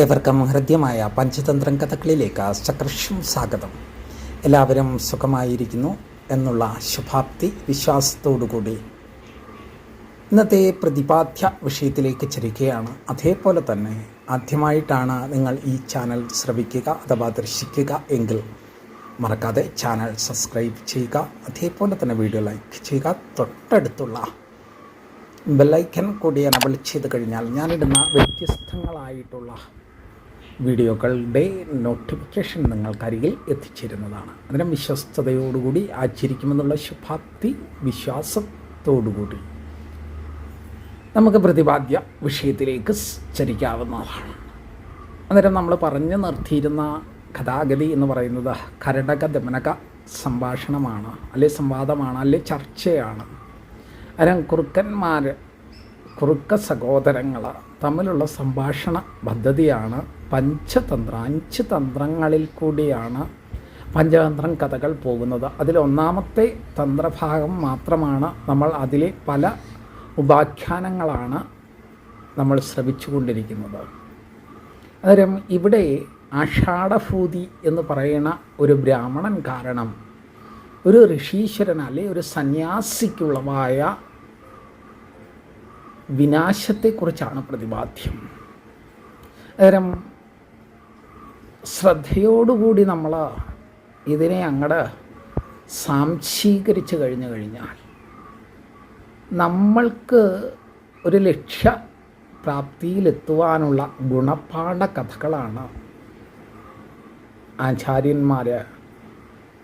ഏവർക്കും ഹൃദ്യമായ പഞ്ചതന്ത്രം കഥകളിലേക്ക് സകർഷം സ്വാഗതം. എല്ലാവരും സുഖമായിരിക്കുന്നു എന്നുള്ള ശുഭാപ്തി വിശ്വാസത്തോടുകൂടി. ഇന്നത്തെ പ്രതിപാദ്യ വിഷയത്തിലേക്ക് ചരിക്കുകയാണ് അതേപോലെ തന്നെ ആദ്യമായിട്ടാണ് നിങ്ങൾ ഈ ചാനൽ ശ്രവിക്കുക അഥവാ ദർശിക്കുക എങ്കിൽ മറക്കാതെ ചാനൽ സബ്സ്ക്രൈബ് ചെയ്യുക. അതേപോലെ തന്നെ വീഡിയോ ലൈക്ക് ചെയ്യുക. തൊട്ടടുത്തുള്ള ബെല്ലൈക്കൻ കൂടി എനബിൾ ചെയ്ത് കഴിഞ്ഞാൽ ഞാനിടുന്ന വ്യത്യസ്തങ്ങളായിട്ടുള്ള വീഡിയോകളുടെ നോട്ടിഫിക്കേഷൻ നിങ്ങൾക്കരികിൽ എത്തിച്ചേരുന്നതാണ്. അതിന് വിശ്വസ്തയോടുകൂടി ആചരിക്കുമെന്നുള്ള ശുഭാപ്തി വിശ്വാസത്തോടുകൂടി നമുക്ക് പ്രതിപാദ്യ വിഷയത്തിലേക്ക് ചരിക്കാവുന്നതാണ്. അന്നേരം നമ്മൾ പറഞ്ഞു നിർത്തിയിരുന്ന കഥാഗതി എന്ന് പറയുന്നത് കരടക ദമനക സംഭാഷണമാണ് അല്ലെ സംവാദമാണ് അല്ലെ ചർച്ചയാണ്. അരം കുറുക്കന്മാർ കുറുക്ക സഹോദരങ്ങൾ തമ്മിലുള്ള സംഭാഷണ പദ്ധതിയാണ് പഞ്ചതന്ത്ര. അഞ്ച് തന്ത്രങ്ങളിൽ കൂടിയാണ് പഞ്ചതന്ത്രം കഥകൾ പോകുന്നത്. അതിൽ ഒന്നാമത്തെ തന്ത്രഭാഗം മാത്രമാണ് നമ്മൾ അതിലെ പല ഉപാഖ്യാനങ്ങളാണ് നമ്മൾ ശ്രവിച്ചു കൊണ്ടിരിക്കുന്നത് അന്നേരം ഇവിടെ ആഷാഢഭൂതി എന്ന് പറയുന്ന ഒരു ബ്രാഹ്മണൻ കാരണം ഒരു ഋഷീശ്വരൻ അല്ലെ ഒരു സന്യാസിക്കുള്ളതായ വിനാശത്തെക്കുറിച്ചാണ് പ്രതിപാദ്യം. അന്നേരം ശ്രദ്ധയോടുകൂടി നമ്മൾ ഇതിനെ അങ്ങട് സാംശീകരിച്ച് കഴിഞ്ഞു കഴിഞ്ഞാൽ നമ്മൾക്ക് ഒരു ലക്ഷ്യ പ്രാപ്തിയിലെത്തുവാനുള്ള ഗുണപാഠ കഥകളാണ് ആചാര്യന്മാർ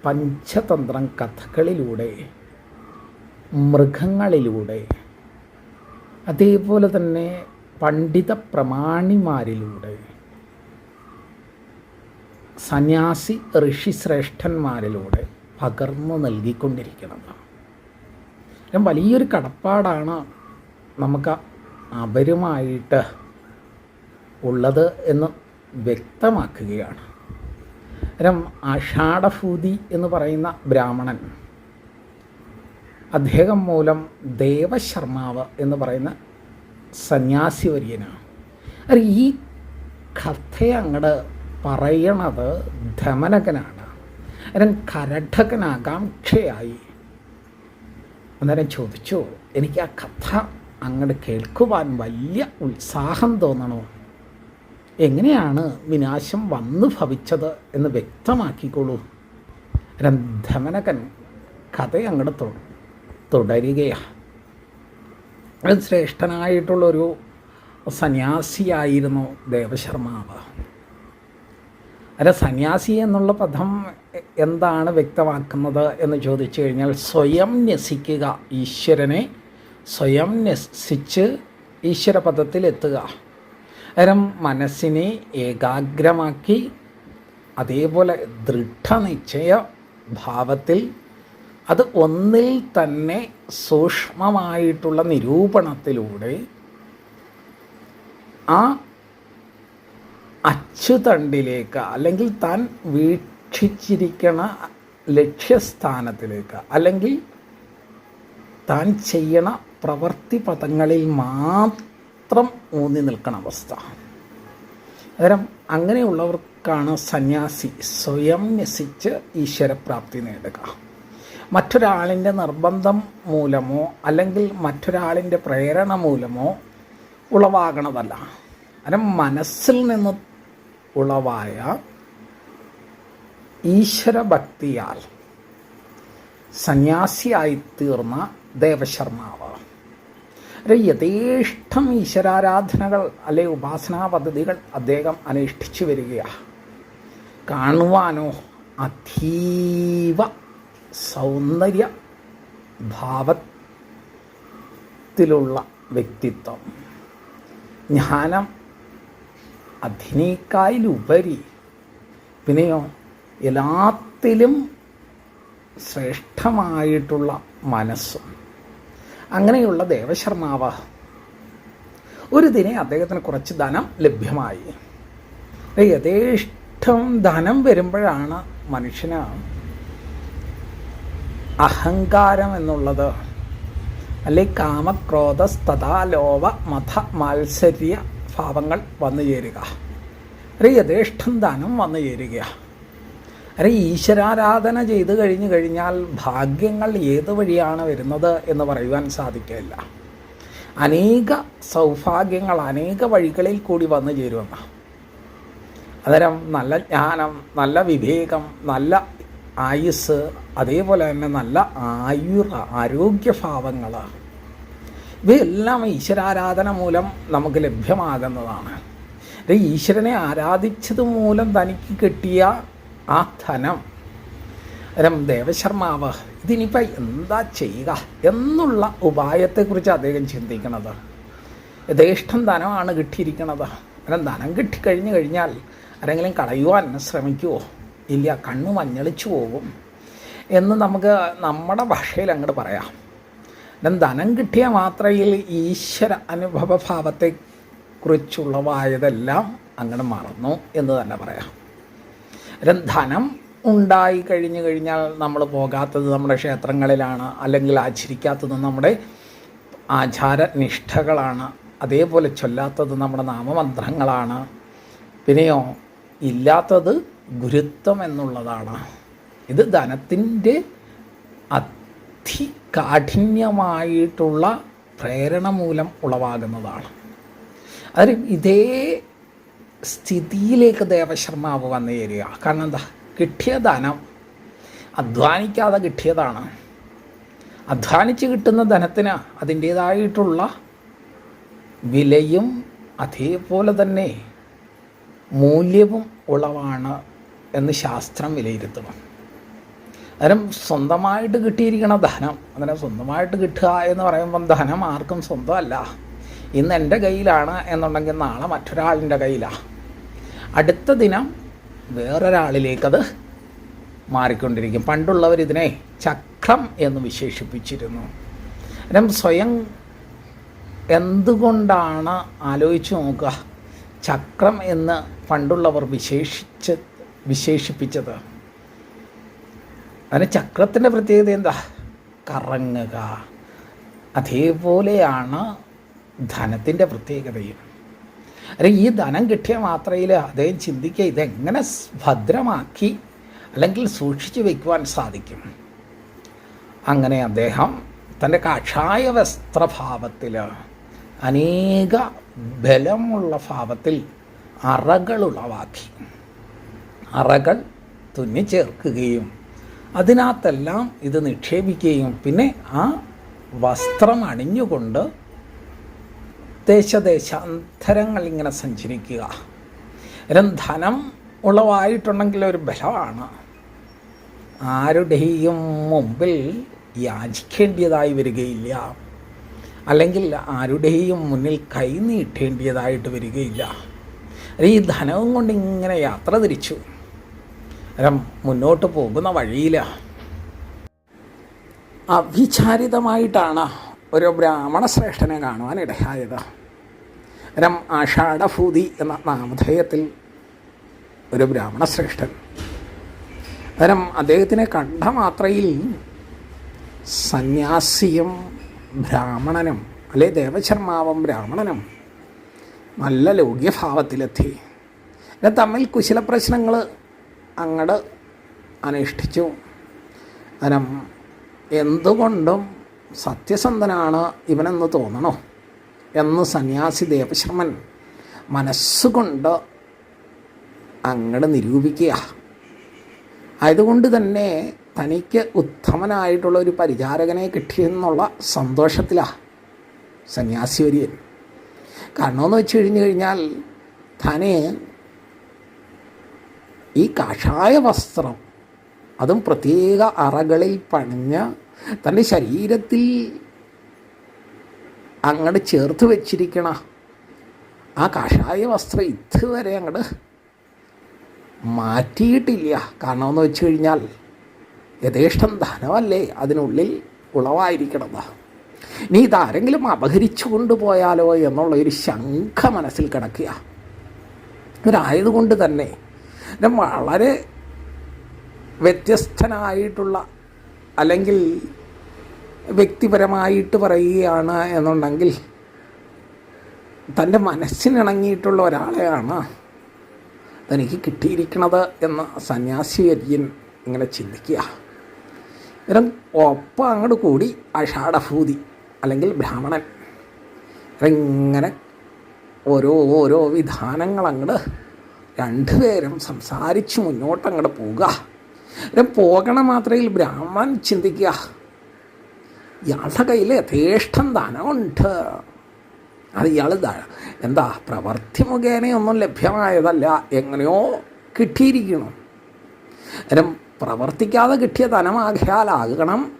പഞ്ചതന്ത്രം കഥകളിലൂടെ മൃഗങ്ങളിലൂടെ അതേപോലെ തന്നെ പണ്ഡിത പ്രമാണിമാരിലൂടെ സന്യാസി ഋഷിശ്രേഷ്ഠന്മാരിലൂടെ പകർന്നു ഞാൻ വലിയൊരു കടപ്പാടാണ് നമുക്ക് അവരുമായിട്ട് ഉള്ളത് എന്ന് വ്യക്തമാക്കുകയാണ്. അരം ആഷാഢഭൂതി എന്ന് പറയുന്ന ബ്രാഹ്മണൻ അദ്ദേഹം മൂലം ദേവശർമാവ് എന്ന് പറയുന്ന സന്യാസിവര്യനാണ്. അത് ഈ കഥയെ അങ്ങോട്ട് പറയണത് ധമനകനാണ്. അരം കരഠകനാകാംക്ഷയായി അന്നേരം ചോദിച്ചു എനിക്ക് ആ കഥ അങ്ങോട്ട് കേൾക്കുവാൻ വലിയ ഉത്സാഹം തോന്നണോ? എങ്ങനെയാണ് വിനാശം വന്നു ഭവിച്ചത് എന്ന് വ്യക്തമാക്കിക്കോളൂ. രന്ധമനകൻ കഥ അങ്ങോട്ട് തുടരുകയാണ്. ശ്രേഷ്ഠനായിട്ടുള്ളൊരു സന്യാസിയായിരുന്നു ദേവശർമാവ്. അല്ല സന്യാസി എന്നുള്ള പദം എന്താണ് വ്യക്തമാക്കുന്നത് എന്ന് ചോദിച്ചു കഴിഞ്ഞാൽ സ്വയം ന്യസിക്കുക ഈശ്വരനെ സ്വയം ന്യസിച്ച് ഈശ്വരപദത്തിലെത്തുക. അരം മനസ്സിനെ ഏകാഗ്രമാക്കി അതേപോലെ ദൃഢനിശ്ചയ ഭാവത്തിൽ അത് ഒന്നിൽ തന്നെ സൂക്ഷ്മമായിട്ടുള്ള നിരൂപണത്തിലൂടെ ആ അച്ചുതണ്ടിലേക്ക് അല്ലെങ്കിൽ താൻ വീക്ഷിച്ചിരിക്കണ ലക്ഷ്യസ്ഥാനത്തിലേക്ക് അല്ലെങ്കിൽ താൻ ചെയ്യണ പ്രവൃത്തി പദങ്ങളിൽ മാത്രം ഊന്നി നിൽക്കുന്ന അവസ്ഥ. അന്നേരം അങ്ങനെയുള്ളവർക്കാണ് സന്യാസി സ്വയം നസിച്ച് ഈശ്വരപ്രാപ്തി നേടുക. മറ്റൊരാളിന്റെ നിർബന്ധം മൂലമോ അല്ലെങ്കിൽ മറ്റൊരാളിന്റെ പ്രേരണ മൂലമോ ഉളവാകണതല്ല. അന്നേരം മനസ്സിൽ നിന്ന് ഉളവായ ഈശ്വരഭക്തിയാൽ സന്യാസിയായി തീർന്ന ദേവശർമാവ്. യഥേഷ്ടം ഈശ്വരാരാധനകൾ അല്ലെ ഉപാസനാ പദ്ധതികൾ അദ്ദേഹം അനുഷ്ഠിച്ചു വരികയാണ് കാണുവാനോ അതീവ സൗന്ദര്യ ഭാവത്തിലുള്ള വ്യക്തിത്വം. ജ്ഞാനം അതിനേക്കായിലുപരി പിന്നെയോ എല്ലാത്തിലും ശ്രേഷ്ഠമായിട്ടുള്ള മനസ്സും. അങ്ങനെയുള്ള ദേവശർമാവ ഒരു ദിനെ അദ്ദേഹത്തിന് കുറച്ച് ധനം ലഭ്യമായി. യഥേഷ്ടം ധനം വരുമ്പോഴാണ് മനുഷ്യന് അഹങ്കാരം എന്നുള്ളത് അല്ലെ കാമക്രോധ ലോഭ മത മാത്സര്യ ഭാവങ്ങൾ വന്നു ചേരുക. അല്ലെ യഥേഷ്ടം ദാനം വന്നു ചേരുക. അല്ലെ ഈശ്വരാരാധന ചെയ്തു കഴിഞ്ഞു കഴിഞ്ഞാൽ ഭാഗ്യങ്ങൾ ഏത് വഴിയാണ് വരുന്നത് എന്ന് പറയുവാൻ സാധിക്കില്ല അനേക സൗഭാഗ്യങ്ങൾ അനേക വഴികളിൽ കൂടി വന്നു ചേരുമെന്ന്. അന്നേരം നല്ല ജ്ഞാനം നല്ല വിവേകം നല്ല ആയുസ് അതേപോലെ തന്നെ നല്ല ആയുർ ആരോഗ്യഭാവങ്ങൾ ഇവയെല്ലാം ഈശ്വരാരാധന മൂലം നമുക്ക് ലഭ്യമാകുന്നതാണ്. ഈശ്വരനെ ആരാധിച്ചത് മൂലം തനിക്ക് കിട്ടിയ ആ ധനം. രം ദേവശർമാവ് ഇതിനിപ്പോൾ എന്താ ചെയ്യുക എന്നുള്ള ഉപായത്തെക്കുറിച്ച് അദ്ദേഹം ചിന്തിക്കുന്നത്. യഥേഷ്ടം ധനമാണ് കിട്ടിയിരിക്കുന്നത്. അന്നേരം ധനം കിട്ടിക്കഴിഞ്ഞു കഴിഞ്ഞാൽ ആരെങ്കിലും കളയുവാൻ ശ്രമിക്കുമോ ഇല്ല കണ്ണ് മഞ്ഞളിച്ചു പോകും. എന്ന് നമുക്ക് നമ്മുടെ ഭാഷയിൽ അങ്ങോട്ട് പറയാം. എന്നാൽ ധനം കിട്ടിയ മാത്രയിൽ ഈശ്വര അനുഭവഭാവത്തെ കുറിച്ചുള്ളവായതെല്ലാം അങ്ങനെ മറന്നു എന്ന് തന്നെ പറയാം. ധനം ഉണ്ടായി കഴിഞ്ഞു കഴിഞ്ഞാൽ നമ്മൾ പോകാത്തത് നമ്മുടെ ക്ഷേത്രങ്ങളിലാണ് അല്ലെങ്കിൽ ആചരിക്കാത്തത് നമ്മുടെ ആചാരനിഷ്ഠകളാണ് അതേപോലെ ചൊല്ലാത്തത് നമ്മുടെ നാമമന്ത്രങ്ങളാണ്. പിന്നെയോ ഇല്ലാത്തത് ഗുരുത്വം എന്നുള്ളതാണ്. ഇത് ധനത്തിന്റെ അതികാഠിന്യമായിട്ടുള്ള പ്രേരണ മൂലം ഉളവാകുന്നതാണ്. അത് ഇതേ സ്ഥിതിയിലേക്ക് ദേവശർമാവ് വന്നു ചേരുക. കാരണം എന്താ? കിട്ടിയ ധനം അധ്വാനിക്കാതെ കിട്ടിയതാണ്. അധ്വാനിച്ച് കിട്ടുന്ന ധനത്തിന് അതിന്റേതായിട്ടുള്ള വിലയും അതേപോലെ തന്നെ മൂല്യവും ഉളവാണ് എന്ന് ശാസ്ത്രം വിലയിരുത്തുന്നു. അന്നേരം സ്വന്തമായിട്ട് കിട്ടിയിരിക്കണ ധനം അന്നേരം സ്വന്തമായിട്ട് കിട്ടുക എന്ന് പറയുമ്പം ധനം ആർക്കും സ്വന്തമല്ല. ഇന്ന് എന്റെ കയ്യിലാണ് എന്നുണ്ടെങ്കിൽ നാളെ മറ്റൊരാളിന്റെ കയ്യിലാണ് അടുത്ത ദിനം വേറൊരാളിലേക്കത് മാറിക്കൊണ്ടിരിക്കും. പണ്ടുള്ളവർ ഇതിനെ ചക്രം എന്ന് വിശേഷിപ്പിച്ചിരുന്നു. അന്നേരം സ്വയം എന്തുകൊണ്ടാണ് ആലോചിച്ച് നോക്കുക. ചക്രം എന്ന് പണ്ടുള്ളവർ വിശേഷിച്ച് വിശേഷിപ്പിച്ചത്. അതിന് ചക്രത്തിന്റെ പ്രത്യേകത എന്താ? കറങ്ങുക. അതേപോലെയാണ് ധനത്തിന്റെ പ്രത്യേകതയും. അല്ലെങ്കിൽ ഈ ധനം കിട്ടിയ മാത്രയിൽ അദ്ദേഹം ചിന്തിക്കുക ഇതെങ്ങനെ ഭദ്രമാക്കി അല്ലെങ്കിൽ സൂക്ഷിച്ചു വയ്ക്കുവാൻ സാധിക്കും. അങ്ങനെ അദ്ദേഹം തന്റെ കാഷായ വസ്ത്രഭാവത്തിൽ അനേക ബലമുള്ള ഭാവത്തിൽ അറകൾ ഉളവാക്കി അറകൾ തുന്നിച്ചേർക്കുകയും അതിനകത്തെല്ലാം ഇത് നിക്ഷേപിക്കുകയും പിന്നെ ആ വസ്ത്രം അണിഞ്ഞുകൊണ്ട് ദേശദേശാന്തരങ്ങൾ ഇങ്ങനെ സഞ്ചരിക്കുക. ഇതിനും ധനം ഉളവായിട്ടുണ്ടെങ്കിൽ ഒരു ബലമാണ്. ആരുടെയും മുമ്പിൽ യാചിക്കേണ്ടതായി വരികയില്ല. അല്ലെങ്കിൽ ആരുടെയും മുന്നിൽ കൈ നീട്ടേണ്ടതായിട്ട് വരികയില്ല. ഈ ധനവും കൊണ്ട് ഇങ്ങനെ യാത്ര തിരിച്ചു. അരം മുന്നോട്ട് പോകുന്ന വഴിയിൽ അവിചാരിതമായിട്ടാണ് ഒരു ബ്രാഹ്മണ ശ്രേഷ്ഠനെ കാണുവാൻ ഇടയായത്. രം ആഷാഢഭൂതി എന്ന നാമധേയത്തിൽ ഒരു ബ്രാഹ്മണ ശ്രേഷ്ഠൻ. അരം അദ്ദേഹത്തിനെ കണ്ട മാത്രയിൽ സന്യാസിയും ബ്രാഹ്മണനും അല്ലെ ദേവശർമാവും ബ്രാഹ്മണനും നല്ല ലോക്യഭാവത്തിലെത്തി. പിന്നെ തമ്മിൽ കുശല പ്രശ്നങ്ങൾ അങ്ങട് അനുഷ്ഠിച്ചു. അനം എന്തുകൊണ്ടും സത്യസന്ധനാണ് ഇവനെന്ന് തോന്നണോ? എന്ന് സന്യാസി ദേവശർമ്മൻ മനസ്സുകൊണ്ട് അങ്ങട് നിരൂപിക്കുക. ആയതുകൊണ്ട് തന്നെ തനിക്ക് ഉത്തമനായിട്ടുള്ള ഒരു പരിചാരകനെ കിട്ടിയെന്നുള്ള സന്തോഷത്തിലാണ് സന്യാസി വര്യൻ കാരണമെന്ന് വെച്ച് കഴിഞ്ഞു കഴിഞ്ഞാൽ തനെ ഈ കാഷായ വസ്ത്രം അതും പ്രത്യേക അറകളിൽ പണിഞ്ഞ് തന്റെ ശരീരത്തിൽ അങ്ങോട്ട് ചേർത്ത് വച്ചിരിക്കണ ആ കാഷായ വസ്ത്രം ഇതുവരെ അങ്ങോട്ട് മാറ്റിയിട്ടില്ല. കാരണമെന്ന് വെച്ച് കഴിഞ്ഞാൽ യഥേഷ്ടം ധനമല്ലേ? അതിനുള്ളിൽ ഉളവായിരിക്കണത് ഇനി ഇതാരെങ്കിലും അപഹരിച്ചു കൊണ്ടുപോയാലോ എന്നുള്ള ഒരു ശങ്ക മനസ്സിൽ കിടക്കുക. ഇവരായതുകൊണ്ട് തന്നെ വളരെ വ്യത്യസ്തനായിട്ടുള്ള അല്ലെങ്കിൽ വ്യക്തിപരമായിട്ട് പറയുകയാണ് എന്നുണ്ടെങ്കിൽ തന്റെ മനസ്സിനിണങ്ങിയിട്ടുള്ള ഒരാളെയാണ് തനിക്ക് കിട്ടിയിരിക്കണത് എന്ന് സന്യാസി സന്യാസിവര്യൻ ഇങ്ങനെ ചിന്തിക്കുക. ഇവരും ഒപ്പം അങ്ങോട്ട് കൂടി അഷാഢഭൂതി അല്ലെങ്കിൽ ബ്രാഹ്മണൻ. ഇങ്ങനെ ഓരോ ഓരോ വിധാനങ്ങൾ അങ്ങോട്ട് രണ്ടുപേരും സംസാരിച്ച് മുന്നോട്ട് അങ്ങോട്ട് പോവുക. ഇവരും പോകണ മാത്രയിൽ ബ്രാഹ്മണൻ ചിന്തിക്കുക ഇയാളുടെ കയ്യിൽ യഥേഷ്ടം ധനമുണ്ട്. അത് ഇയാൾ എന്താ പ്രവർത്തി മുഖേനയൊന്നും ലഭ്യമായതല്ല. എങ്ങനെയോ കിട്ടിയിരിക്കണം അന്നേരം പ്രവർത്തിക്കാതെ കിട്ടിയ ധനമാകിയാലാകണം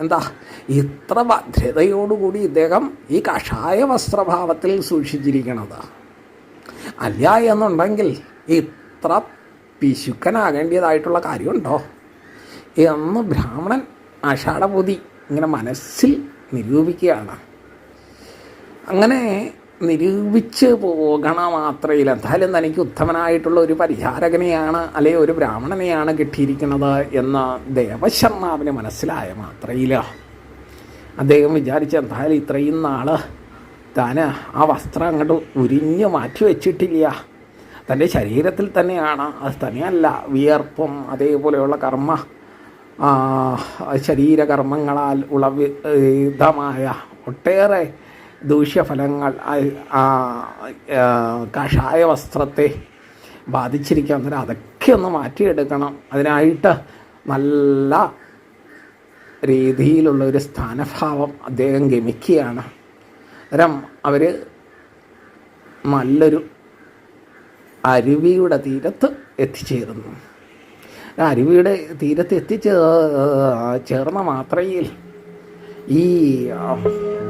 എന്താ? ഇത്ര ഭദ്രതയോടുകൂടി ഇദ്ദേഹം ഈ കഷായ വസ്ത്രഭാവത്തിൽ സൂക്ഷിച്ചിരിക്കണത്. അല്ല എന്നുണ്ടെങ്കിൽ ഇത്ര പിശുക്കനാകേണ്ടതായിട്ടുള്ള കാര്യമുണ്ടോ? എന്ന് ബ്രാഹ്മണൻ ആഷാഢപൂതി ഇങ്ങനെ മനസ്സിൽ നിരൂപിക്കുകയാണ്. അങ്ങനെ നിരൂപിച്ച് പോകണ മാത്രയിൽ എന്തായാലും തനിക്ക് ഉത്തമനായിട്ടുള്ള ഒരു പരിഹാരകനെയാണ് അല്ലെ ഒരു ബ്രാഹ്മണനെയാണ് കിട്ടിയിരിക്കുന്നത് എന്ന് ദേവശർമാവിന് മനസ്സിലായ മാത്രയിൽ അദ്ദേഹം വിചാരിച്ച എന്തായാലും ഇത്രയും നാൾ താൻ ആ വസ്ത്രം അങ്ങോട്ട് ഉരിഞ്ഞ് മാറ്റി വെച്ചിട്ടില്ല. തന്റെ ശരീരത്തിൽ തന്നെയാണ്. അത് തന്നെയല്ല വിയർപ്പും അതേപോലെയുള്ള കർമ്മ ശരീരകർമ്മങ്ങളാൽ ഉളവിധമായ ഒട്ടേറെ ദൂഷ്യഫലങ്ങൾ കഷായ വസ്ത്രത്തെ ബാധിച്ചിരിക്കുക അന്നേരം അതൊക്കെ ഒന്ന് മാറ്റിയെടുക്കണം. അതിനായിട്ട് നല്ല രീതിയിലുള്ള ഒരു സ്ഥാനഭാവം അദ്ദേഹം ഗമിക്കുകയാണ്. അന്നേരം അവർ നല്ലൊരു അരുവിയുടെ തീരത്ത് എത്തിച്ചേരുന്നു. അരുവിയുടെ തീരത്ത് എത്തിച്ചേ ചേർന്ന മാത്രയിൽ ഈ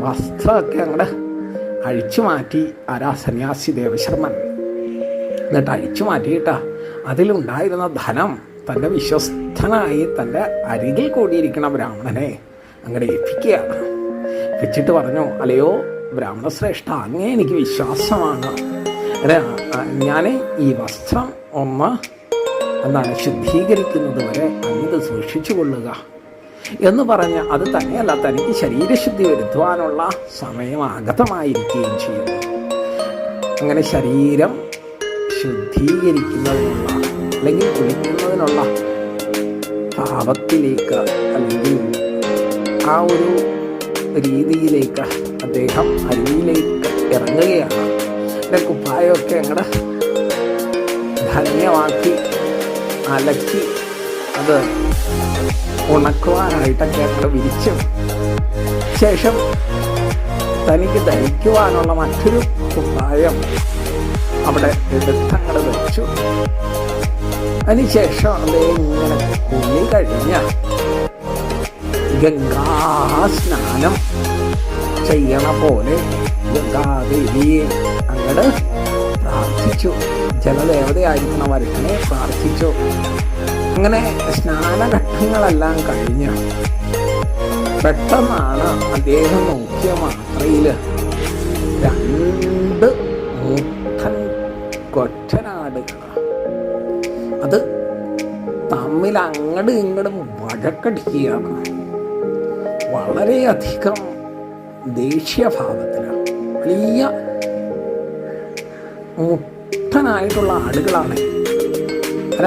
വസ്ത്രമൊക്കെ അങ്ങോട്ട് അഴിച്ചു മാറ്റി ആരാ സന്യാസി ദേവശർമ്മൻ. എന്നിട്ട് അഴിച്ചു മാറ്റിയിട്ടാ അതിലുണ്ടായിരുന്ന ധനം തന്റെ വിശ്വസ്തനായി തന്റെ അരികിൽ കൂടിയിരിക്കുന്ന ബ്രാഹ്മണനെ അങ്ങനെ ഏൽപ്പിക്കുക. വെച്ചിട്ട് പറഞ്ഞു അല്ലയോ ബ്രാഹ്മണശ്രേഷ്ഠ അങ്ങേ എനിക്ക് വിശ്വാസമാണ്. ഞാൻ ഈ വസ്ത്രം ഒന്ന് എന്താണ് ശുദ്ധീകരിക്കുന്നത് വരെ അങ്ങ് സൂക്ഷിച്ചു കൊള്ളുക. എന്ന് പറഞ്ഞ് അത് തന്നെയല്ല തനിക്ക് ശരീരശുദ്ധി വരുത്തുവാനുള്ള സമയം ആഗതമായിരിക്കുകയും ചെയ്യുന്നു. അങ്ങനെ ശരീരം ശുദ്ധീകരിക്കുന്നതിനുള്ള അല്ലെങ്കിൽ കുളിക്കുന്നതിനുള്ള ഭാവത്തിലേക്ക് അല്ലെങ്കിൽ ആ ഒരു രീതിയിലേക്ക് അദ്ദേഹം അരിയിലേക്ക് ഇറങ്ങുകയാണ്. എന്റെ കുപ്പായമൊക്കെ അങ്ങടെ ധന്യമാക്കി അലക്കി അത് ഉണക്കുവാനായിട്ടൊക്കെ ഞങ്ങൾ വിരിച്ചു. ശേഷം തനിക്ക് ധരിക്കുവാനുള്ള മറ്റൊരു കുപ്പായം അവിടെ വിദഗ്ധങ്ങൾ വെച്ചു. അതിനുശേഷം അദ്ദേഹം ഇങ്ങനെ കുളി കഴിഞ്ഞ ഗംഗാസ്നാനം ചെയ്യണ പോലെ ഗംഗാദേവിയെ അങ്ങട് പ്രാർത്ഥിച്ചു. ജലദേവതയായിരിക്കണം വരുത്തനെ പ്രാർത്ഥിച്ചു. അങ്ങനെ സ്നാനഘട്ടങ്ങളെല്ലാം കഴിഞ്ഞ് പെട്ടെന്നാണ് അദ്ദേഹം നോക്കിയ മാത്രയിൽ രണ്ട് മൂർഖൻ കൊറ്റനാടുകൾ അത് തമ്മിൽ അങ്ങടും ഇങ്ങടും വഴക്കടിക്കുകയാണ്. വളരെയധികം ദേഷ്യഭാവത്തിലാണ്. വലിയ മുട്ടനായിട്ടുള്ള ആടുകളാണ്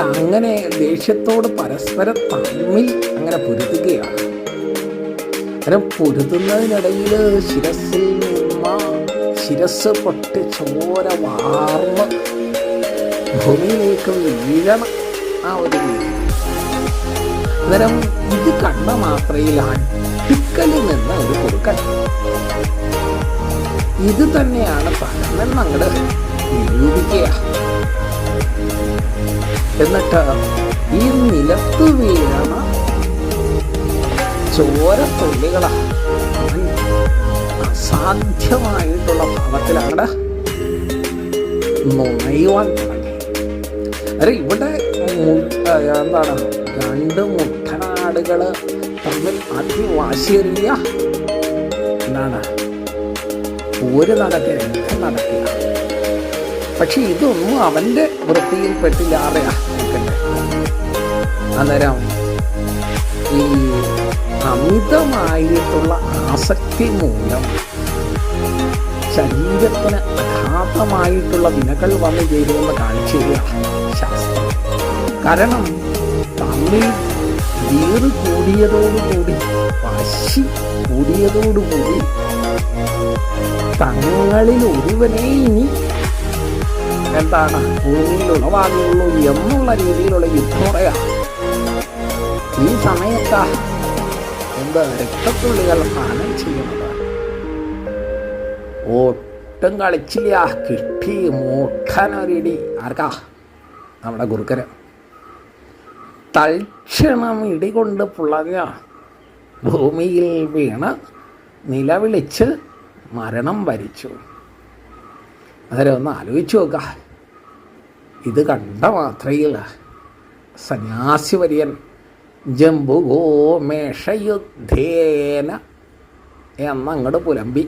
അങ്ങനെ ദേഷ്യത്തോട് പരസ്പരം തമ്മിൽ അങ്ങനെ പൊരുത്തുകയാണ് അങ്ങനെ പൊരുതുന്നതിനിടയിൽ ശിരസിൽ ശിരസ് പൊട്ടി ചോര വാർന്ന് ഭൂമിയിലേക്ക് വീഴണം ആ ഒരു അന്നേരം ഇത് കണ്ട മാത്രയിൽ അടുക്കലിൽ നിന്ന് ഒരു കുറുക്കൻ. ഇത് തന്നെയാണ് പഴമെന്നങ്ങട് നിരൂപിക്കുക. എന്നിട്ട് ഈ നിലത്ത് വീണ ചോരത്തുള്ളികളാ അവൻ അസാധ്യമായിട്ടുള്ള ഭാവത്തിലാണ് നുണയുവാൻ തുടങ്ങി അരെ ഇവിടെ എന്താണ്? രണ്ട് മുട്ടനാടുകൾ തമ്മിൽ അതിവാശിയേറിയ എന്താണ്? ഒരു നടക്കില്ല. നടക്കുക പക്ഷെ ഇതൊന്നും അവന്റെ വൃത്തിയിൽ പെട്ടില്ലാതെ അന്നേരം ഈ അമിതമായിട്ടുള്ള ആസക്തി മൂലം ശരീരത്തിന് അഗാധമായിട്ടുള്ള വിനകൾ വന്നു ചേരുമെന്ന് കാണിച്ചുകയാണ് ശാസ്ത്രം. കാരണം തമ്മിൽ വീറ് കൂടിയതോടുകൂടി പശി കൂടിയതോടുകൂടി തങ്ങളിൽ ഒരുവനെ ഇനി എന്താണ്? ഭൂമിയിൽ ഉളവാകുള്ളൂ എന്നുള്ള രീതിയിലുള്ള യുദ്ധമുറയ ഈ സമയത്താ എന്ത് രക്തത്തുള്ളികൾ പാനം ചെയ്യുന്നത്? ഒട്ടും കളിച്ചില്ല കിട്ടി മൂട്ടനൊരിടി ആർക്കാ? നമ്മുടെ ഗുരുക്കര്. തൽക്ഷണം ഇടികൊണ്ട് പുളഞ്ഞ ഭൂമിയിൽ വീണ് നിലവിളിച്ച് മരണം വരിച്ചു. അന്നേരം ഒന്ന് ആലോചിച്ച് നോക്ക. ഇത് കണ്ട മാത്രയിൽ സന്യാസി വര്യൻ ജംബുഗോ മേഷയുദ്ധേന എന്നങ്ങോട്ട് പുലമ്പി.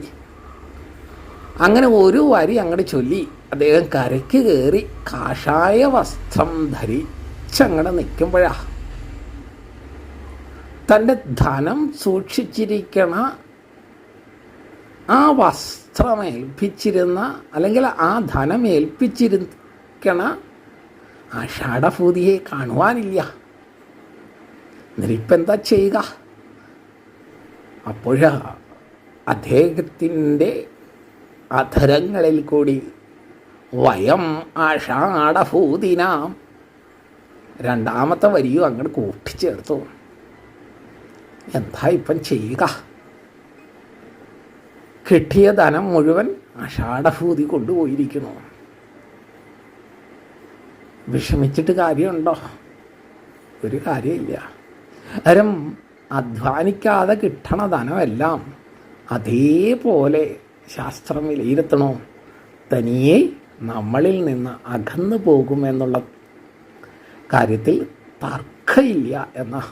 അങ്ങനെ ഒരു വരി അങ്ങോട്ട് ചൊല്ലി. അദ്ദേഹം കരയ്ക്ക് കയറി കാഷായ വസ്ത്രം ധരിച്ചങ്ങടെ നിൽക്കുമ്പോഴാ തന്റെ ധനം സൂക്ഷിച്ചിരിക്കണ ആ വസ്ത്രമേൽപ്പിച്ചിരുന്ന അല്ലെങ്കിൽ ആ ധനം ഏൽപ്പിച്ചിരിക്കണ ആ ഷാഡഭൂതിയെ കാണുവാനില്ല. എന്നിട്ടിപ്പം എന്താ ചെയ്യുക? അപ്പോഴാ അദ്ദേഹത്തിന്റെ അധരങ്ങളിൽ കൂടി വയം ആഷാഢഭൂതിനാം രണ്ടാമത്തെ വരിയും അങ്ങോട്ട് കൂട്ടിച്ചേർത്തു. എന്താ ഇപ്പം ചെയ്യുക? കിട്ടിയ ധനം മുഴുവൻ ആഷാഢഭൂതി കൊണ്ടുപോയിരിക്കുന്നു. വിഷമിച്ചിട്ട് കാര്യമുണ്ടോ? ഒരു കാര്യമില്ല. അരം അധ്വാനിക്കാതെ കിട്ടണ ധനമെല്ലാം അതേപോലെ ശാസ്ത്രം വിലയിരുത്തണോ? തനിയെ നമ്മളിൽ നിന്ന് അകന്നു പോകുമെന്നുള്ള കാര്യത്തിൽ തർക്കമില്ല എന്ന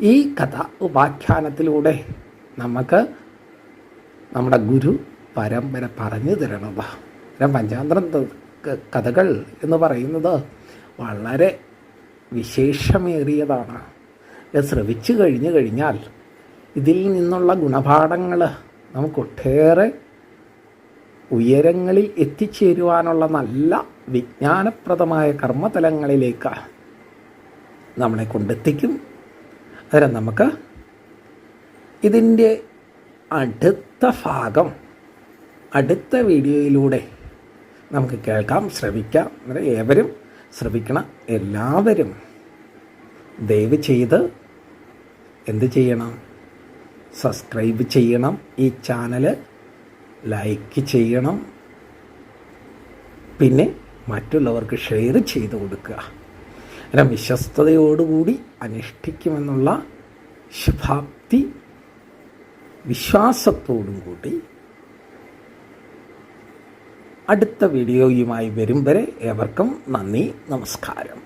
ഈ കഥ ഉപാഖ്യാനത്തിലൂടെ നമുക്ക് നമ്മുടെ ഗുരു പരമ്പര പറഞ്ഞു തരണത്. പഞ്ചാന്തരം കഥകൾ എന്ന് പറയുന്നത് വളരെ വിശേഷമേറിയതാണ്. ശ്രവിച്ചു കഴിഞ്ഞു കഴിഞ്ഞാൽ ഇതിൽ നിന്നുള്ള ഗുണപാഠങ്ങൾ നമുക്കൊട്ടേറെ ഉയരങ്ങളിൽ എത്തിച്ചേരുവാനുള്ള നല്ല വിജ്ഞാനപ്രദമായ കർമ്മതലങ്ങളിലേക്ക് നമ്മളെ കൊണ്ടെത്തിക്കും. അന്നേരം നമുക്ക് ഇതിന്റെ അടുത്ത ഭാഗം അടുത്ത വീഡിയോയിലൂടെ നമുക്ക് കേൾക്കാം ശ്രമിക്കാം ഏവരും ശ്രവിക്കണം എല്ലാവരും ദയവ് ചെയ്ത് എന്ത് ചെയ്യണം? സബ്സ്ക്രൈബ് ചെയ്യണം ഈ ചാനൽ ലൈക്ക് ചെയ്യണം. പിന്നെ മറ്റുള്ളവർക്ക് ഷെയർ ചെയ്ത് കൊടുക്കുക. അങ്ങനെ വിശ്വസ്തയോടുകൂടി അനുഷ്ഠിക്കുമെന്നുള്ള ശുഭാപ്തി വിശ്വാസത്തോടും കൂടി അടുത്ത വീഡിയോയുമായി വരും വരെ ഏവർക്കും നന്ദി നമസ്കാരം.